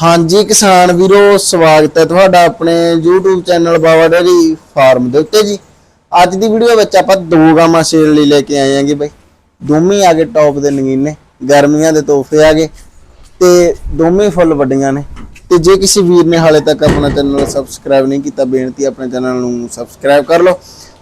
ਹਾਂਜੀ ਕਿਸਾਨ ਵੀਰੋ, ਸਵਾਗਤ ਹੈ ਤੁਹਾਡਾ ਆਪਣੇ YouTube channel Bawa dairy farm ਦੇ ਉੱਤੇ ਜੀ। ਅੱਜ ਦੀ ਵੀਡੀਓ ਵਿੱਚ ਆਪਾਂ ਦੋ ਗਾਵਾਂ ਸੇਲ ਲਈ ਲੈ ਕੇ ਆਏ ਆਂਗੇ ਬਈ। ਦੋਵੇਂ ਆ ਗਏ ਟੌਪ ਦੇ ਨਗੀਨੇ, ਗਰਮੀਆਂ ਦੇ ਤੋਹਫੇ ਆ ਗਏ ਤੇ ਦੋਵੇਂ ਫੁੱਲ ਵੱਡੀਆਂ ਨੇ। ਤੇ ਜੇ ਕਿਸੇ ਵੀਰ ਨੇ ਹਾਲੇ ਤੱਕ ਆਪਣਾ ਚੈਨਲ ਸਬਸਕ੍ਰਾਈਬ ਨਹੀਂ ਕੀਤਾ, ਬੇਨਤੀ ਆਪਣੇ ਚੈਨਲ ਨੂੰ ਸਬਸਕ੍ਰਾਈਬ ਕਰ ਲਓ।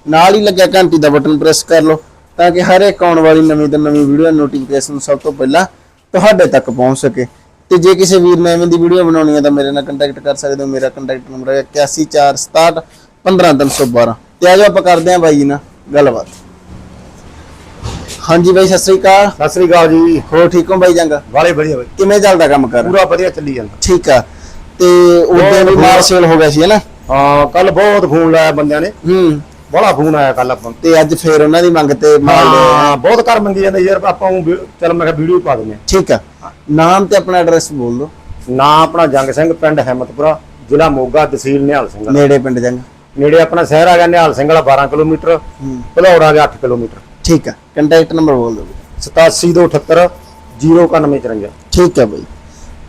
ਨਾਲ ਹੀ ਲੱਗਿਆ ਘੰਟੀ ਦਾ ਬਟਨ ਪ੍ਰੈਸ ਕਰ ਲਓ ਤਾਂ ਕਿ ਹਰ ਇੱਕ ਆਉਣ ਵਾਲੀ ਨਵੀਂ ਤੋਂ ਨਵੀਂ ਵੀਡੀਓ ਨੋਟੀਫਿਕੇਸ਼ਨ ਸਭ ਤੋਂ ਪਹਿਲਾਂ ਤੁਹਾਡੇ ਤੱਕ ਪਹੁੰਚ ਸਕੇ। ਤੇ ਜੇ ਕਿਸੇ ਵੀਰ ਨੇ ਐਵੇਂ ਦੀ ਵੀਡੀਓ ਬਣਾਉਣੀ ਹੈ ਤਾਂ ਮੇਰੇ ਨਾਲ ਕੰਟੈਕਟ ਕਰ ਸਕਦੇ ਹੋ। ਮੇਰਾ ਕੰਟੈਕਟ ਨੰਬਰ ਹੈ 814661 15312 ਤੇ ਆਜੋ ਆਪਾਂ ਕਰਦੇ ਹਾਂ ਬਾਈ ਜੀ ਨਾਲ ਗੱਲਬਾਤ। ਹਾਂਜੀ ਬਾਈ ਸਤਿ ਸ੍ਰੀ ਅਕਾਲ। ਸਤਿ ਸ੍ਰੀ ਅਕਾਲ ਜੀ। ਹੋਰ ਠੀਕ ਹੋ ਬਾਈ ਜੰਗਾ? ਵਾਲੇ ਵਧੀਆ ਬਾਈ। ਕਿਵੇਂ ਚੱਲਦਾ ਕੰਮ ਕਰ? ਪੂਰਾ ਵਧੀਆ ਚੱਲੀ ਜਾਂਦਾ। ਠੀਕ ਆ। ਤੇ ਉਹਦੇ ਵੀ ਮਾਰ ਸੇਲ ਹੋ ਗਿਆ ਸੀ ਹੈ ਨਾ ਹਾਂ ਕੱਲ ਬਹੁਤ ਫੋਨ ਲਾਇਆ ਬੰਦਿਆਂ ਨੇ। ਹੂੰ। ਬੜਾ ਫੋਨ ਆਇਆ ਕੱਲ ਆਪਾਂ। ਤੇ ਅੱਜ ਫੇਰ ਉਹਨਾਂ ਦੀ ਮੰਗ ਤੇ ਮਾਰ ਲਿਆ। ਹਾਂ ਬਹੁਤ ਕਰ ਮੰਗੀ ਜਾਂਦੇ ਯਾਰ ਆਪਾਂ ਨੂੰ ਚੱਲ ਮੈਂ ਕਿਹਾ ਵੀਡੀਓ ਪਾ ਦਿੰਦੇ ਠੀਕ ਆ। ਨਾਮ ਤੇ ਆਪਣਾ ਐਡਰੈਸ ਬੋਲ ਦਿਓ। ਨਾਂ ਆਪਣਾ ਜੰਗ ਸਿੰਘ ਪਿੰਡ ਹਿੰਮਤਪੁਰਾ ਜ਼ਿਲ੍ਹਾ ਮੋਗਾ ਤਹਿਸੀਲ ਨਿਹਾਲ ਸਿੰਘ ਨੇੜੇ ਪਿੰਡ ਜੰਗ। ਨੇੜੇ ਆਪਣਾ ਸ਼ਹਿਰ ਆ ਗਿਆ ਨਿਹਾਲ ਸਿੰਘ ਵਾਲਾ 12 ਕਿਲੋਮੀਟਰ। ਹੂੰ। ਭਲੌੜ ਆ ਗਿਆ 8 ਕਿਲੋਮੀਟਰ। ਠੀਕ ਆ ਕੰਟੈਕਟ ਨੰਬਰ ਬੋਲ ਦਿਓ। 8778 09154 ਠੀਕ ਆ ਬਾਈ।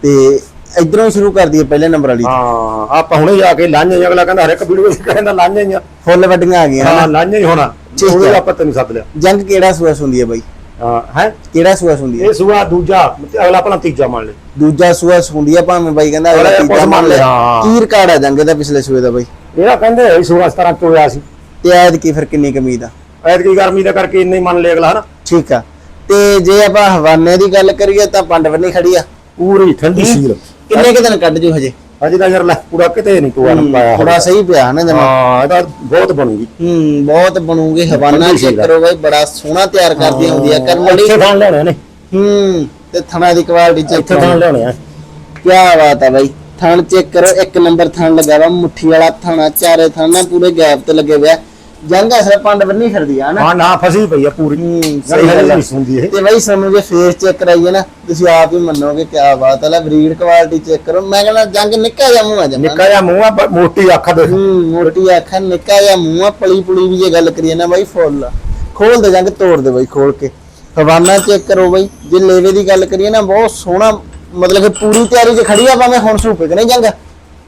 ਤੇ ਇਧਰੋਂ ਸ਼ੁਰੂ ਕਰ ਦਈਏ ਪਹਿਲੇ ਨੰਬਰ ਵਾਲੀ। ਹਾਂ ਆਪਾਂ ਹੁਣੇ ਜਾ ਕੇ ਲਾਂਝੇ ਅਗਲਾ ਕਹਿੰਦਾ ਹਰ ਇੱਕ ਵੀਡੀਓ ਵਿੱਚ ਕਹਿੰਦਾ ਲਾਂਝੇ ਆ। ਫੁੱਲ ਵੱਡੀਆਂ ਆ ਗਈਆਂ ਹਾਂ ਲਾਂਝੇ ਹੀ ਹੋਣਾ। ਠੀਕ। ਆਪਾਂ ਤੈਨੂੰ ਸੱਦ ਲਿਆ। ਜੰਗ ਕਿਹੜਾ ਸੂਸ ਹੁੰਦੀ ਹੈ ਬਾਈ? ਹਾਂ ਕਿਹੜਾ ਸੂਸ ਹੁੰਦੀ ਹੈ ਇਹ ਸੂਆ ਦੂਜਾ ਤੇ ਅਗਲਾ ਆਪਣਾ ਤੀਜਾ ਮੰਨ ਲੈ। ਦੂਜਾ ਸੂਸ ਹੁੰਦੀ ਹੈ ਭਾਵੇਂ ਬਾਈ ਕਹਿੰਦਾ ਅਗਲਾ ਅਗਲਾ ਤੀਜਾ ਕੁਛ ਮੰਨ ਮੰਨ ਲਿਆ ਲਿਆ, ਹਾਂ। ਕੀ ਰਿਕਾਰਡ ਆ ਜੰਗ ਦਾ ਪਿਛਲੇ ਸੂਏ ਦਾ ਬਾਈ। ਇਹਦਾ ਕਹਿੰਦੇ ਇਹ ਸੂਆ 17 ਚੋਇਆ ਸੀ। ਤੇ ਐਦ ਕੀ ਫਿਰ ਕਿੰਨੀ ਕਮੀਦ ਆ? ਐਤਕੀ ਗਰਮੀ ਦਾ ਕਰਕੇ ਇੰਨੇ ਹੀ ਮੰਨ ਅਗਲਾ ਹਨਾ? ਠੀਕ ਆ। ਤੇ ਜੇ ਆਪਾਂ ਹਵਾਨੇ ਦੀ ਗੱਲ ਕਰੀਏ ਤਾਂ ਪੰਡ ਬੰਨੀ ਖੜੀ ਆ। ਪੂਰੀ ਠੰਡੀ ਸੀਲ। ਕਿੰਨੇ ਕੁ ਦਿਨ ਕੱਢ ਜੂ ਹਜੇ? ਅਜੇ ਤਾਂ ਯਾਰ ਲੈ ਪੂਰਾ ਕਿਤੇ ਨਹੀਂ ਟੋਆ ਨਾ ਪਾਇਆ ਥੋੜਾ ਸਹੀ ਪਿਆ ਨਾ ਜਮਾ। ਹਾਂ ਇਹਦਾ ਬਹੁਤ ਬਣੂਗੀ। ਹੂੰ ਬਹੁਤ ਬਣੂਗੇ ਹਵਾਨਾ ਚੈੱਕ। ਕਰੋ ਬਾਈ ਬੜਾ ਸੋਹਣਾ ਤਿਆਰ ਕਰਦੀ ਹੁੰਦੀ ਆ ਕਰਮੜੀ ਇੱਥੇ ਥਾਂ ਲੈਣੇ ਨੇ। ਹੂੰ ਤੇ ਥਣਾ ਦੀ ਕੁਆਲਿਟੀ ਚੈੱਕ ਇੱਥੇ ਥਾਂ ਲੈਣੇ ਆ। ਕੀ ਬਾਤ ਆ ਬਾਈ। ਥਣ ਚੈੱਕ ਕਰੋ ਇੱਕ ਨੰਬਰ ਥਣ ਲੱਗਾ ਵਾ ਮੁੱਠੀ ਵਾਲਾ ਥਣਾ ਚਾਰੇ ਥਣ ਨਾ ਪੂਰੇ ਗੈਪ ਤੇ ਲੱਗੇ ਹੋਇਆ ਜੰਗ ਅਸਰ ਪੰਡ ਬੰਨੀ ਫਿਰਦੀ ਆ ਨਾ ਹਾਂ ਨਾ ਫਸੀ ਪਈ ਆ ਪੂਰੀ। ਸਹੀ ਗੱਲ। ਨਹੀਂ ਸੁਣਦੀ ਇਹ। ਤੇ ਬਾਈ ਸਾਨੂੰ ਜੇ ਫੇਸ ਚੈੱਕ ਕਰਾਈਏ ਨਾ ਤੁਸੀਂ ਆਪ ਹੀ ਮੰਨੋਗੇ ਕੀ ਬਾਤ ਹੈ ਲੈ ਬਰੀਡ ਕੁਆਲਿਟੀ ਚੈੱਕ ਕਰੋ। ਮੈਂ ਕਹਿੰਦਾ ਜੰਗ ਨਿੱਕਾ ਜਿਹਾ ਮੂੰਹ ਆ ਜਮਾ ਨਿੱਕਾ ਜਿਹਾ ਮੂੰਹ ਆ ਮੋਟੀ ਅੱਖ ਦੇ। ਹੂੰ ਮੋਟੀ ਅੱਖਾਂ ਨਿੱਕਾ ਜਿਹਾ ਮੂੰਹ ਆ। ਪਲੀ ਪੁਲੀ ਵੀ ਜੇ ਗੱਲ ਕਰੀਏ ਨਾ ਬਾਈ ਫੁੱਲ। ਖੋਲ ਦੇ ਜੰਗ ਤੋੜ ਦੇ ਬਾਈ ਖੋਲ ਕੇ। ਹਵਾਨਾ ਚੈੱਕ ਕਰੋ ਬਾਈ। ਜੇ ਲੇਵੇ ਦੀ ਗੱਲ ਕਰੀਏ ਨਾ ਬਹੁਤ ਸੋਹਣਾ ਮਤਲਬ ਕਿ ਪੂਰੀ ਤਿਆਰੀ 'ਚ ਖੜੀ ਆ ਭਾਵੇਂ ਹੁਣ ਸੂਪੇ ਕਿ ਨਹੀਂ ਜੰਗ।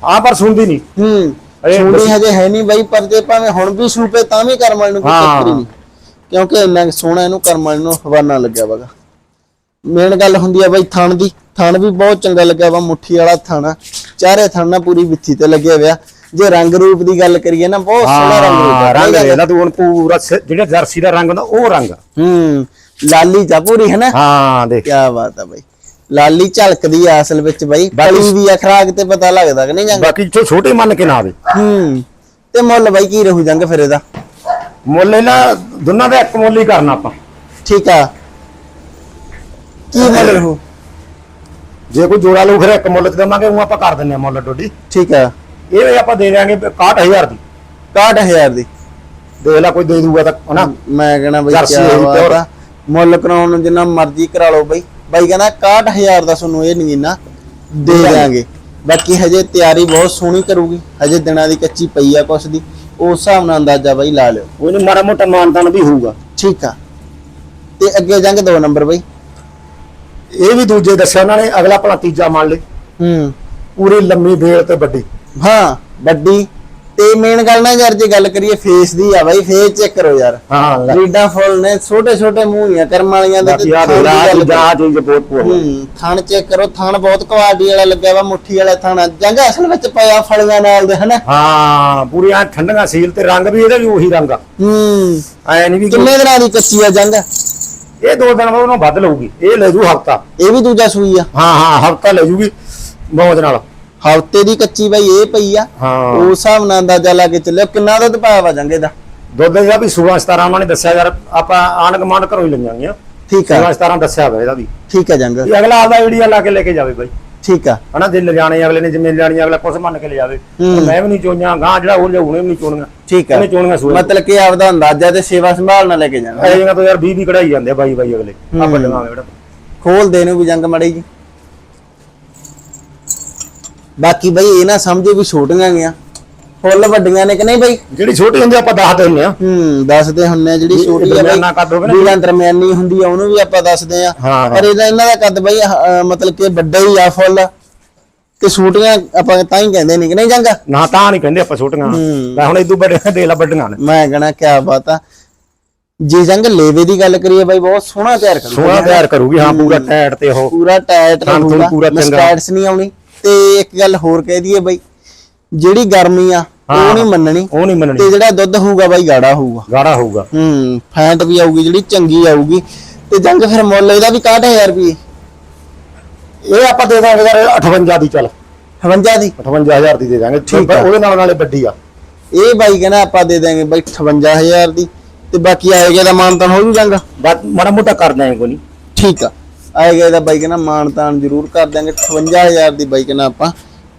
ਆ ਪਰ ਸੁਣਦੀ ਨਹੀਂ। ਹੂੰ। ਬਸ- ਹਜੇ ਹੈ ਨਹੀਂ ਬਾਈ ਪਰ ਜੇ ਭਾਵੇਂ ਹੁਣ ਵੀ ਸੂਪੇ ਤਾਂ ਵੀ ਕਰਮਲ ਨੂੰ ਕੋਈ। ਚੱਕਰ ਨਹੀਂ। ਕਿਉਂਕਿ ਇੰਨਾ ਸੋਹਣਾ ਇਹਨੂੰ ਕਰਮਲ ਨੂੰ ਹਵਾਨਾ ਲੱਗਿਆ ਵਗਾ ਮੇਨ ਗੱਲ ਹੁੰਦੀ ਆ ਬਾਈ ਥਣ ਦੀ। ਥਣ ਵੀ ਬਹੁਤ ਚੰਗਾ ਲੱਗਿਆ ਵਾ ਮੁੱਠੀ ਵਾਲਾ ਥਣ ਚਾਰੇ ਥਣ ਨਾਲ ਪੂਰੀ ਵਿੱਥੀ ਤੇ ਲੱਗਿਆ ਹੋਇਆ। ਜੇ ਰੰਗ ਰੂਪ ਦੀ ਗੱਲ ਕਰੀਏ ਨਾ ਬਹੁਤ ਸੋਹਣਾ ਰੰਗ ਰੂਪ ਹਾਂ ਆ ਰੰਗ ਇਹਦਾ ਤੂੰ ਹੁਣ ਪੂਰਾ ਸ- ਜਿਹੜਾ ਜਰਸੀ ਦਾ ਰੰਗ ਹੁੰਦਾ ਉਹ ਰੰਗ ਆ। ਹੂੰ ਲਾਲੀ ਚਾ ਪੂਰੀ ਹੈ ਨਾ? ਹਾਂ ਦੇਖ। ਕੀ ਬਾਤ ਆ ਬਾਈ। ਲਾਲੀ ਝਲਕਦੀ ਆ ਅਸਲ ਵਿੱਚ ਬਾਈ ਕਲੀ ਵੀ ਆ ਖਰਾਕ ਤੇ ਪਤਾ ਲੱਗਦਾ ਕਿ ਨਹੀਂ ਜੰਗ। ਬਾਕੀ ਜੋ ਛੋਟੇ ਮੰਨ ਕੇ ਨਾ ਆਵੇ। ਹੂੰ ਤੇ ਮੁੱਲ ਬਾਈ ਕੀ ਰਹੂ ਜੰਗ ਫਿਰ ਇਹਦਾ? ਮੁੱਲ ਇਹਨਾਂ ਦੋਨਾਂ ਦਾ ਇੱਕ ਮੁੱਲ ਹੀ ਕਰਨਾ ਆਪਾਂ। ਠੀਕ ਆ। ਕੀ ਮੁੱਲ ਰਹੂ? ਜੇ ਕੋਈ ਜੋੜਾ ਲਊ ਫਿਰ ਇੱਕ ਮੁੱਲ ਚ ਦੇਵਾਂਗੇ ਉਹ ਆਪਾਂ ਕਰ ਦਿੰਨੇ ਆ ਮੁੱਲ ਡੋਡੀ। ਠੀਕ ਆ। ਇਹ ਵੀ ਆਪਾਂ ਦੇ ਦਿਆਂਗੇ 61000 ਦੀ। 61000 ਦੀ। ਦੇਖ ਲੈ ਕੋਈ ਦੇ ਦੂਗਾ ਤਾਂ ਹਨਾ? ਮੈਂ ਕਹਣਾ ਬਈ। ਆ। ਮੁੱਲ ਕਰਾਉਣ ਨੂੰ ਜਿੰਨਾ ਮਰਜ਼ੀ ਕਰਾ ਲਓ ਬਈ। ਬਾਈ ਕਹਿੰਦਾ 61000 ਦਾ ਤੁਹਾਨੂੰ ਇਹ ਨਗੀਨਾ ਦੇ ਦਿਆਂਗੇ। ਬਾਕੀ ਹਜੇ ਤਿਆਰੀ ਬਹੁਤ ਸੋਹਣੀ ਕਰੂਗੀ। ਹਜੇ ਦਿਨਾਂ ਦੀ ਕੱਚੀ ਪਈ ਆ ਕੁਛ ਦੀ। ਉਸ ਹਿਸਾਬ ਨਾਲ ਅੰਦਾਜ਼ਾ ਬਈ ਲਾ ਲਿਓ। ਉਹ ਨਹੀਂ ਮਾੜਾ ਮੋਟਾ ਮਾਨਤਾਨ ਵੀ ਹੋਊਗਾ। ਠੀਕ ਆ। ਤੇ ਅੱਗੇ ਜੰਗ ਦੋ ਨੰਬਰ ਬਈ। ਇਹ ਵੀ ਦੂਜੇ ਦੱਸਿਆ ਉਹਨਾਂ ਨੇ ਅਗਲਾ ਭਲਾ ਤੀਜਾ ਮੰਨ ਲੈ। ਹੂੰ। ਪੂਰੀ ਲੰਮੀ ਬੇਲ ਤੇ ਵੱਡੀ। ਹਾਂ ਵੱਡੀ। ਤੇ ਮੇਨ ਗੱਲ ਨਾ ਯਾਰ ਜੇ ਗੱਲ ਕਰੀਏ ਫੇਸ ਦੀ ਆ ਬਾਈ ਫੇਸ ਚੈੱਕ ਕਰੋ ਯਾਰ। ਹਾਂ ਲੈ। ਰੀਡਾਂ ਫੁੱਲ ਨੇ ਛੋਟੇ ਛੋਟੇ ਮੂੰਹ ਹੀ ਆ ਕਰਮ ਵਾਲੀਆਂ ਦੇ ਥਣ ਜਾ ਚੀਜ਼ ਬਹੁਤ ਚੈੱਕ ਕਰੋ ਥਣ ਬਹੁਤ ਕੁਆਲਿਟੀ ਵਾਲਾ ਲੱਗਿਆ ਵਾ ਮੁੱਠੀ ਵਾਲਾ ਥਣ। ਜੰਗ ਅਸਲ ਵਿੱਚ ਪਿਆ ਫਲੀਆਂ ਨਾਲ ਦੇ ਹਨਾ? ਹਾਂ ਪੂਰੀ ਆ ਠੰਡੀਆਂ ਸੀਲ ਤੇ ਰੰਗ ਵੀ ਇਹਦਾ ਵੀ ਉਹੀ ਰੰਗ ਆ। ਹੂੰ। ਐ ਨਹੀਂ ਵੀ ਕਿੰਨੇ ਦਿਨਾਂ ਦੀ ਕੱਚੀ ਆ ਜੰਗ? ਇਹ ਦੋ ਦਿਨ ਬਾਅਦ ਉਹਨੂੰ ਵੱਧ ਲਊਗੀ। ਇਹ ਲੈ ਜੂ ਹਫਤਾ। ਇਹ ਵੀ ਦੂਜਾ ਸੂਈ ਆ। ਹਾਂ ਹਾਂ ਹਫਤਾ ਲੈ ਜੂਗੀ ਮੌਜ ਨਾਲ। ਹਫ਼ਤੇ ਦੀ ਕੱਚੀ ਬਾਈ ਇਹ ਪਈ ਆ। ਹਾਂ। ਉਸ ਹਿਸਾਬ ਨਾਲ ਅੰਦਾਜ਼ਾ ਲਾ ਕੇ ਚੱਲਿਓ ਕਿੰਨਾ ਦੁੱਧ ਪਾਇਆ ਵਾ ਜੰਗੇ ਦਾ? ਦੁੱਧ ਦਾ ਵੀ 16 17 ਉਹਨਾਂ ਨੇ ਦੱਸਿਆ ਯਾਰ ਆਪਾਂ ਆਣ ਕਮਾਂਡ ਘਰੋਂ ਹੀ ਲਈਆਂਗੀਆਂ ਠੀਕ ਆ। 16 17 ਦੱਸਿਆ ਹੋਇਆ ਇਹਦਾ ਵੀ। ਠੀਕ ਆ ਜੰਗ। ਇਹ ਅਗਲਾ ਆਪਦਾ ਆਈਡੀਆ ਲਾ ਕੇ ਲੈ ਕੇ ਜਾਵੇ ਬਾਈ। ਠੀਕ ਆ। ਹਨਾ ਜੇ ਲਿਜਾਣੇ ਅਗਲੇ ਨੇ ਜਿਵੇਂ ਲਿਜਾਣੀ ਅਗਲਾ ਕੁਛ ਮੰਨ ਕੇ ਲੈ ਜਾਵੇ। ਮੈਂ ਵੀ ਨਹੀਂ ਚੋਈਆਂ ਗਾਂ ਜਿਹੜਾ ਉਹ ਲਿਆਉਣੇ ਵੀ ਨਹੀਂ ਚੋਣੀਆਂ। ਠੀਕ ਆ। ਇਹਨੇ ਚੋਣੀਆਂ ਸੂਏ ਮਤਲਬ ਕਿ ਆਪਦਾ ਅੰਦਾਜ਼ਾ ਤੇ ਸੇਵਾ ਸੰਭਾਲ ਨਾਲ ਲੈ ਕੇ ਜਾਣਾ। ਇਹ ਜਿਹੀਆਂ ਤੋਂ ਯਾਰ 20 20 ਕਢਾਈ ਜਾਂਦੇ ਬਾਈ ਬਾਈ ਅਗਲੇ। ਆਪਾਂ ਲਗਾਵੇ ਜਿਹੜਾ। ਖੋਲ ਦੇ ਨੂੰ ਵੀ ਜੰਗ ਮੜੀ ਜੀ। ਬਾਕੀ ਬਈ ਇਹ ਨਾ ਸਮਝੋ ਵੀ ਛੋਟੀਆਂ ਗਈਆਂ ਫੁੱਲ ਵੱਡੀਆਂ ਨੇ ਕਿ ਨਹੀਂ ਬਈ? ਜਿਹੜੀ ਛੋਟੀ ਹੁੰਦੀ ਆ, ਆਪਾਂ ਦੱਸ ਦਿੰਦੇ ਆ। ਹੂੰ ਦੱਸਦੇ ਹੁੰਨੇ ਆ ਜਿਹੜੀ ਛੋਟੀ ਆ ਦਰਮਿਆਨਾ ਕੱਦ ਹੋਵੇ ਨਾ। ਜਿਹੜਾ ਦਰਮਿਆਨੀ ਹੁੰਦੀ ਆ ਉਹਨੂੰ ਵੀ ਆਪਾਂ ਦੱਸਦੇ ਆ। ਪਰ ਇਹਦਾ ਇਹਨਾਂ ਦਾ ਕੱਦ ਬਈ ਮਤਲਬ ਕਿ ਵੱਡਾ ਹੀ ਆ ਫੁੱਲ। ਤੇ ਛੋਟੀਆਂ ਆਪਾਂ ਤਾਂ ਹੀ ਕਹਿੰਦੇ ਨਹੀਂ ਕਿ ਨਹੀਂ ਜਾਂਗਾ? ਨਾ ਤਾਂ ਨਹੀਂ ਕਹਿੰਦੇ ਆਪਾਂ ਛੋਟੀਆਂ। ਮੈਂ ਹੁਣ ਇਦੋਂ ਵੱਡੇ ਦੇ ਲਾ ਵੱਡੀਆਂ ਨੇ। ਮੈਂ ਕਹਣਾ ਕਿਆ ਬਾਤ ਆ। ਜੇ ਜੰਗ ਲੇਵੇ ਦੀ ਗੱਲ ਕਰੀਏ ਬਾਈ ਬਹੁਤ ਸੋਹਣਾ ਤਿਆਰ ਕਰੂਗਾ। ਸੋਹਣਾ ਤਿਆਰ ਕਰੂਗੀ ਹਾਂ ਪੂਰਾ ਟਾਇਟ ਤੇ ਉਹ। ਪੂਰਾ ਟਾਇਟ ਰਹੂਗਾ। ਮਸਟੈਟਸ ਨਹੀਂ ਆਉਣੀ। ਤੇ ਇੱਕ ਗੱਲ ਹੋਰ ਕਹਿ ਦਈਏ ਬਾਈ ਜਿਹੜੀ ਗਰਮੀ ਆ ਉਹ। ਨਹੀਂ ਮੰਨਣੀ। ਉਹ ਨਹੀਂ ਮੰਨਣੀ। ਤੇ ਜਿਹੜਾ ਦੁੱਧ ਹੋਊਗਾ ਬਾਈ ਗਾੜਾ ਹੋਊਗਾ। ਗਾੜਾ ਹੋਊਗਾ। ਹੂੰ ਫੈਂਟ ਵੀ ਆਊਗੀ ਜਿਹੜੀ ਚੰਗੀ ਆਊਗੀ। ਤੇ ਜੰਗ ਫਿਰ ਮੁੱਲ ਇਹਦਾ ਵੀ 61000 ਰੁਪਏ ਇਹ ਆਪਾਂ ਦੇ ਦਾਂਗੇ ਯਾਰ 58 ਦੀ ਚੱਲ। 58 ਦੀ? 58000 ਦੀ ਦੇ ਦਾਂਗੇ। ਠੀਕ। ਉਹਦੇ ਨਾਲ ਨਾਲੇ ਵੱਡੀ ਆ। ਇਹ ਬਾਈ ਕਹਿੰਦਾ ਆਪਾਂ ਦੇ ਦਾਂਗੇ ਬਾਈ 58000 ਦੀ। ਤੇ ਬਾਕੀ ਆਏਗਾ ਦਾ ਮਾਨਤਾਨ ਹੋ ਜੂ ਜਾਂਗਾ। ਮਾੜਾ ਮੋਟਾ ਕਰ ਦਾਂਗੇ ਕੋਈ ਨਹੀਂ ਠੀਕ ਆ। ਆਏ ਆਏਗਾ ਇਹਦਾ ਬਾਈ ਕਹਿੰਦਾ ਮਾਨਤਾਨ ਜ਼ਰੂਰ ਕਰ ਦਾਂਗੇ 58000 ਦੀ ਬਾਈ ਕਹਿੰਦਾ ਆਪਾਂ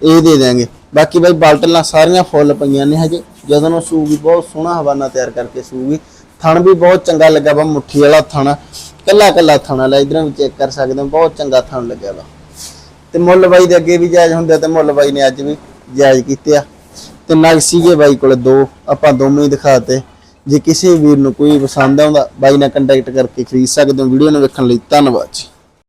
ਇਹ ਦੇ ਦਾਂਗੇ ਬਾਕੀ ਬਾਈ ਬਾਲਟਲਾਂ ਸਾਰੀਆਂ ਫੁੱਲ ਪਈਆਂ ਨੇ ਹਜੇ, ਜਦੋਂ ਨੂੰ ਸੂਗੀ ਬਹੁਤ ਸੋਹਣਾ ਹਵਾਨਾ ਤਿਆਰ ਕਰਕੇ ਸੂਗੀ। ਥਣ ਵੀ ਬਹੁਤ ਚੰਗਾ ਲੱਗਾ ਵਾ, ਮੁੱਠੀ ਵਾਲਾ ਥਣ, ਕੱਲਾ ਕੱਲਾ ਥਣ ਲੈ ਇਧਰੋਂ ਵੀ ਚੈੱਕ ਕਰ ਸਕਦੇ ਹੋ, ਬਹੁਤ ਚੰਗਾ ਥਣ ਲੱਗਿਆ ਵਾ। ਤੇ ਮੁੱਲ ਬਾਈ ਦੇ ਅੱਗੇ ਵੀ ਜਾਇਜ਼ ਹੁੰਦੇ ਤੇ ਮੁੱਲ ਬਾਈ ਨੇ ਅੱਜ ਵੀ ਜਾਇਜ਼ ਕੀਤੇ ਆ। ਤੇ ਨਗ ਸੀਗੇ ਬਾਈ ਕੋਲ ਦੋ, ਆਪਾਂ ਦੋਵੇਂ ਹੀ ਦਿਖਾਤੇ ਜੇ ਕਿਸੇ ਵੀਰ ਨੂੰ ਕੋਈ ਪਸੰਦ ਆਉਂਦਾ, ਬਾਈ ਨਾਲ ਕੰਟੈਕਟ ਕਰਕੇ ਖਰੀਦ ਸਕਦੇ ਹੋ, ਵੀਡੀਓ ਨੂੰ ਵੇਖਣ ਲਈ ਧੰਨਵਾਦ ਜੀ।